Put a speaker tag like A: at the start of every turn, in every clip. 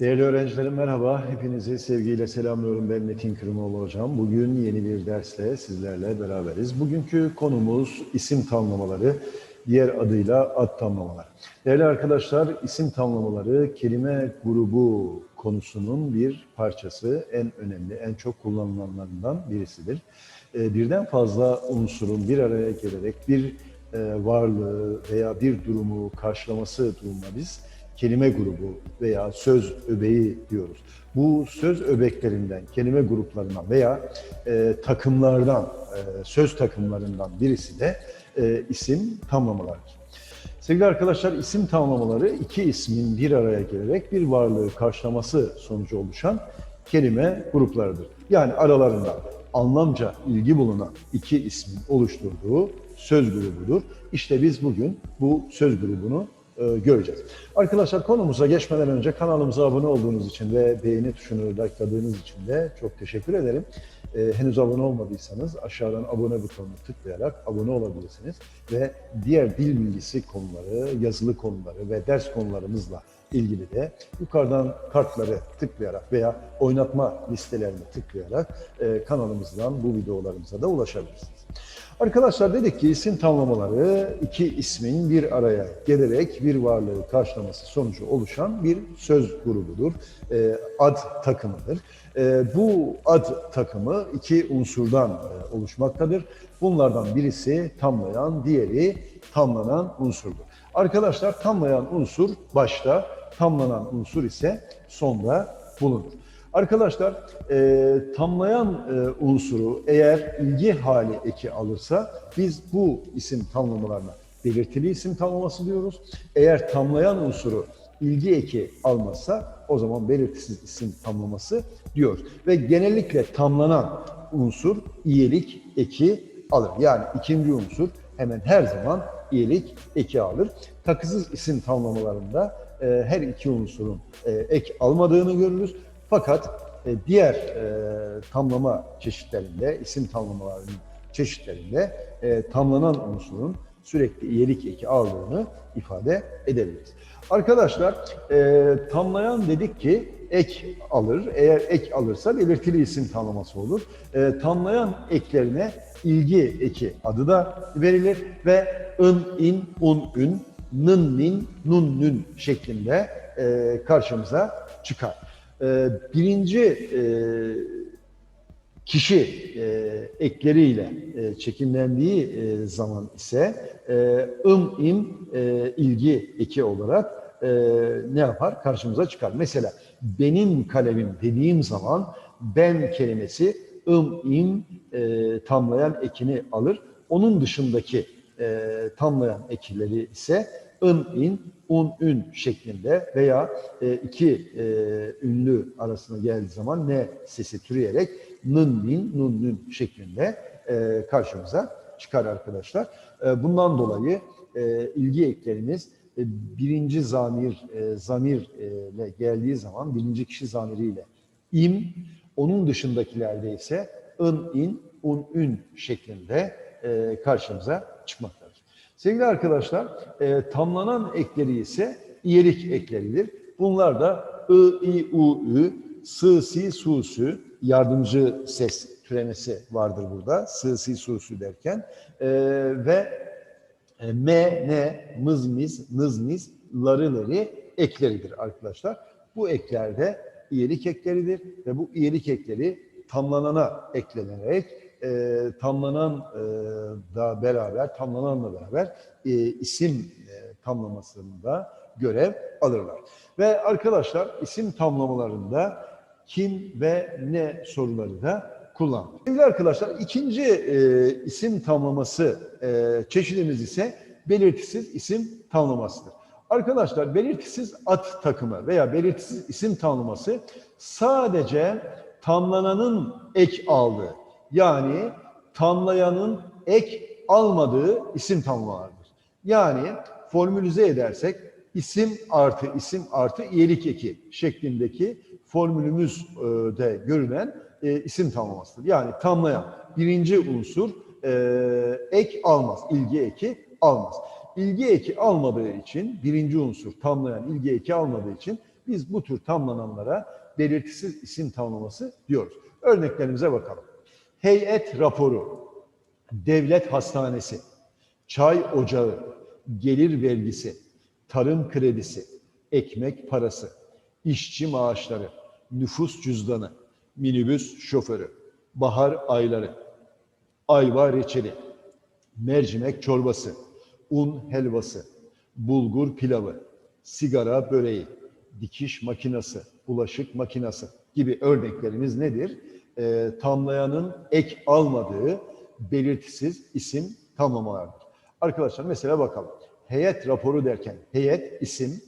A: Değerli öğrencilerim merhaba. Hepinizi sevgiyle selamlıyorum. Ben Metin Kırmoğlu hocam. Bugün yeni bir dersle sizlerle beraberiz. Bugünkü konumuz isim tamlamaları, diğer adıyla ad tamlamaları. Değerli arkadaşlar, isim tamlamaları kelime grubu konusunun bir parçası, en önemli, en çok kullanılanlarından birisidir. Ee, Birden fazla unsurun bir araya gelerek bir e, varlığı veya bir durumu karşılaması durumunda biz kelime grubu veya söz öbeği diyoruz. Bu söz öbeklerinden, kelime gruplarından veya e, takımlardan, e, söz takımlarından birisi de e, isim tamlamalarıdır. Sevgili arkadaşlar, isim tamlamaları iki ismin bir araya gelerek bir varlığı karşılaması sonucu oluşan kelime gruplarıdır. Yani aralarında anlamca ilgi bulunan iki ismin oluşturduğu söz grubudur. İşte biz bugün bu söz grubunu e, göreceğiz. Arkadaşlar konumuza geçmeden önce kanalımıza abone olduğunuz için ve beğeni tuşunu likeladığınız için de çok teşekkür ederim. E, henüz abone olmadıysanız aşağıdan abone butonunu tıklayarak abone olabilirsiniz ve diğer dil bilgisi konuları, yazılı konuları ve ders konularımızla ilgili de yukarıdan kartları tıklayarak veya oynatma listelerini tıklayarak e, kanalımızdan bu videolarımıza da ulaşabilirsiniz. Arkadaşlar dedik ki isim tamlamaları iki ismin bir araya gelerek bir varlığı karşılaması sonucu oluşan bir söz grubudur. E, ad takımıdır. E, bu ad takımı iki unsurdan e, oluşmaktadır. Bunlardan birisi tamlayan, diğeri tamlanan unsurdur. Arkadaşlar tamlayan unsur başta, tamlanan unsur ise sonda bulunur. Arkadaşlar e, tamlayan e, unsuru eğer ilgi hali eki alırsa biz bu isim tamlamalarına belirtili isim tamlaması diyoruz. Eğer tamlayan unsuru ilgi eki almazsa o zaman belirtisiz isim tamlaması diyoruz. Ve genellikle tamlanan unsur iyilik eki alır. Yani ikinci unsur hemen her zaman iyilik eki alır. Takısız isim tamlamalarında e, her iki unsurun e, ek almadığını görürüz. Fakat e, diğer e, tamlama çeşitlerinde, isim tamlamalarının çeşitlerinde e, tamlanan unsurun sürekli iyilik eki aldığını ifade edebiliriz. Arkadaşlar e, tamlayan dedik ki ek alır. Eğer ek alırsa belirtili isim tamlaması olur. E, tamlayan eklerine ilgi eki adı da verilir ve ın, in, un, ün, nın, nin, nun, nün şeklinde e, karşımıza çıkar. Ee, birinci e, kişi e, ekleriyle e, çekimlendiği e, zaman ise e, ım, im e, ilgi eki olarak e, ne yapar? Karşımıza çıkar. Mesela benim kalemim dediğim zaman ben kelimesi ım, im e, tamlayan ekini alır. Onun dışındaki e, tamlayan ekleri ise ın, in, un, ün şeklinde veya e, iki e, ünlü arasına geldiği zaman ne sesi türeyerek nın, nin, nun, nün şeklinde e, karşımıza çıkar arkadaşlar. E, bundan dolayı e, ilgi eklerimiz e, birinci zamir, e, zamirle geldiği zaman birinci kişi zamiriyle im, onun dışındakilerde ise ın, in, un, ün şeklinde e, karşımıza çıkmaktadır. Sevgili arkadaşlar, e, tamlanan ekleri ise iyelik ekleridir. Bunlar da ı, i, u, ü, sı, si, su, sü, yardımcı ses türemesi vardır burada. Sı, si, su, sü derken. E, ve e, me, ne, mız, miz, nız, niz, ları, ları ekleridir arkadaşlar. Bu ekler iyelik ekleridir ve bu iyelik ekleri tamlanana eklenerek e, tamlanan e, da beraber, tamlananla beraber e, isim e, tamlamasında görev alırlar. Ve arkadaşlar isim tamlamalarında kim ve ne soruları da kullanılır. Sevgili arkadaşlar ikinci e, isim tamlaması e, çeşidimiz ise belirtisiz isim tamlamasıdır. Arkadaşlar belirtisiz ad takımı veya belirtisiz isim tamlaması sadece tamlananın ek aldığı yani tamlayanın ek almadığı isim tamlamalardır. Yani formülize edersek isim artı isim artı iyilik eki şeklindeki formülümüzde görülen e, isim tamlamasıdır. Yani tamlayan birinci unsur e, ek almaz, ilgi eki almaz. İlgi eki almadığı için birinci unsur tamlayan ilgi eki almadığı için Biz bu tür tamlananlara belirtisiz isim tamlaması diyoruz. Örneklerimize bakalım. Heyet raporu, devlet hastanesi, çay ocağı, gelir vergisi, tarım kredisi, ekmek parası, işçi maaşları, nüfus cüzdanı, minibüs şoförü, bahar ayları, ayva reçeli, mercimek çorbası, un helvası, bulgur pilavı, sigara böreği, dikiş makinası, bulaşık makinası gibi örneklerimiz nedir? Ee, tamlayanın ek almadığı belirtisiz isim tamlamalardır. Arkadaşlar mesela bakalım. Heyet raporu derken heyet isim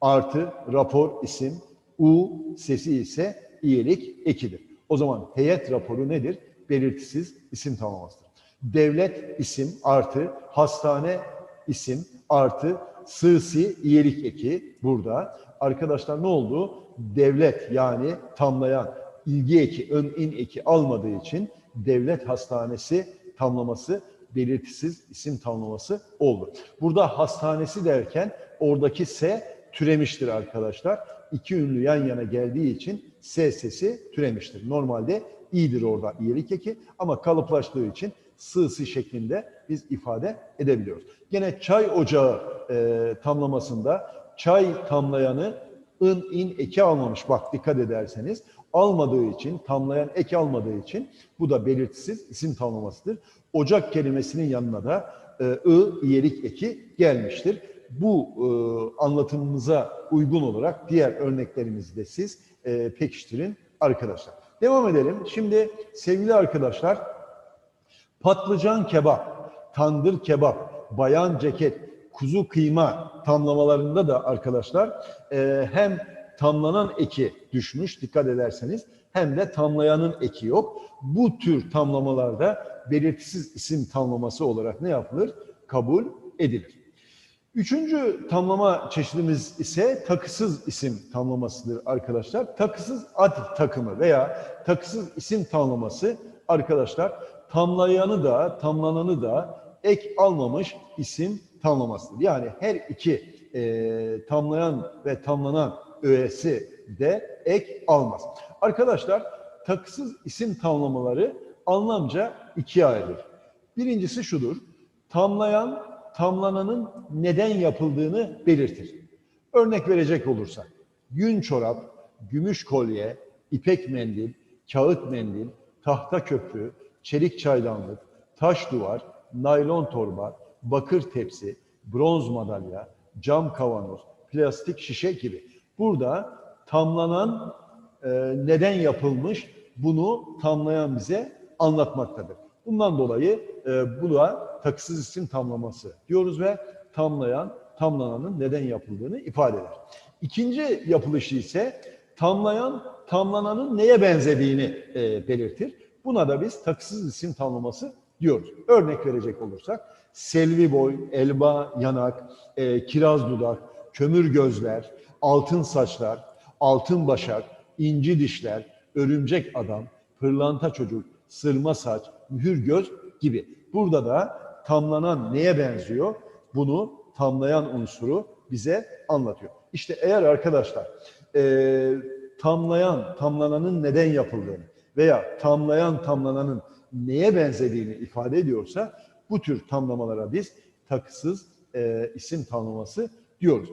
A: artı rapor isim u sesi ise iyilik ekidir. O zaman heyet raporu nedir? Belirtisiz isim tamlamasıdır. Devlet isim artı hastane isim artı sığsi iyilik eki burada. Arkadaşlar ne oldu? Devlet yani tamlayan ilgi eki, ön in eki almadığı için devlet hastanesi tamlaması belirtisiz isim tamlaması oldu. Burada hastanesi derken oradaki S türemiştir arkadaşlar. İki ünlü yan yana geldiği için S sesi türemiştir. Normalde i'dir orada iyilik eki ama kalıplaştığı için sığsı şeklinde biz ifade edebiliyoruz. Gene çay ocağı e, tamlamasında çay tamlayanı ın in eki almamış. Bak dikkat ederseniz almadığı için, tamlayan eki almadığı için bu da belirtisiz isim tamlamasıdır. Ocak kelimesinin yanına da e, ı iyelik eki gelmiştir. Bu e, anlatımımıza uygun olarak diğer örneklerimizi de siz e, pekiştirin arkadaşlar. Devam edelim. Şimdi sevgili arkadaşlar patlıcan kebap, tandır kebap, bayan ceket, kuzu kıyma tamlamalarında da arkadaşlar e, hem tamlanan eki düşmüş dikkat ederseniz hem de tamlayanın eki yok. Bu tür tamlamalarda belirtisiz isim tamlaması olarak ne yapılır? Kabul edilir. Üçüncü tamlama çeşidimiz ise takısız isim tamlamasıdır arkadaşlar. Takısız ad takımı veya takısız isim tamlaması arkadaşlar tamlayanı da tamlananı da ek almamış isim tamlamasıdır. Yani her iki e, tamlayan ve tamlanan öğesi de ek almaz. Arkadaşlar takısız isim tamlamaları anlamca ikiye ayrılır. Birincisi şudur. Tamlayan tamlananın neden yapıldığını belirtir. Örnek verecek olursak yün çorap, gümüş kolye, ipek mendil, kağıt mendil, tahta köprü, çelik çaydanlık, taş duvar, naylon torba, bakır tepsi, bronz madalya, cam kavanoz, plastik şişe gibi. Burada tamlanan e, neden yapılmış bunu tamlayan bize anlatmaktadır. Bundan dolayı e, bu da takısız isim tamlaması diyoruz ve tamlayan, tamlananın neden yapıldığını ifade eder. İkinci yapılışı ise tamlayan, tamlananın neye benzediğini e, belirtir. Buna da biz takısız isim tamlaması diyoruz. Örnek verecek olursak selvi boy, elba yanak, e, kiraz dudak, kömür gözler, altın saçlar, altın başak, inci dişler, örümcek adam, pırlanta çocuk, sırma saç, mühür göz gibi. Burada da tamlanan neye benziyor? Bunu tamlayan unsuru bize anlatıyor. İşte eğer arkadaşlar e, tamlayan, tamlananın neden yapıldığını veya tamlayan, tamlananın neye benzediğini ifade ediyorsa bu tür tamlamalara biz takısız e, isim tamlaması diyoruz.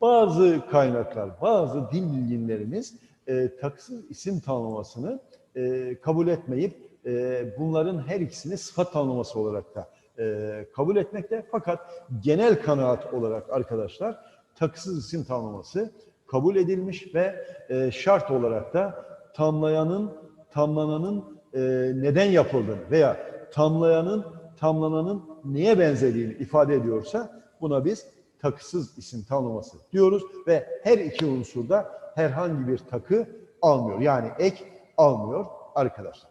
A: Bazı kaynaklar, bazı dil bilginlerimiz e, takısız isim tanımlamasını e, kabul etmeyip e, bunların her ikisini sıfat tanımlaması olarak da e, kabul etmekte. Fakat genel kanaat olarak arkadaşlar takısız isim tanımlaması kabul edilmiş ve e, şart olarak da tamlayanın, tamlananın e, neden yapıldığını veya tamlayanın, tamlananın neye benzediğini ifade ediyorsa buna biz takısız isim tanımlaması diyoruz ve her iki unsurda herhangi bir takı almıyor. Yani ek almıyor arkadaşlar.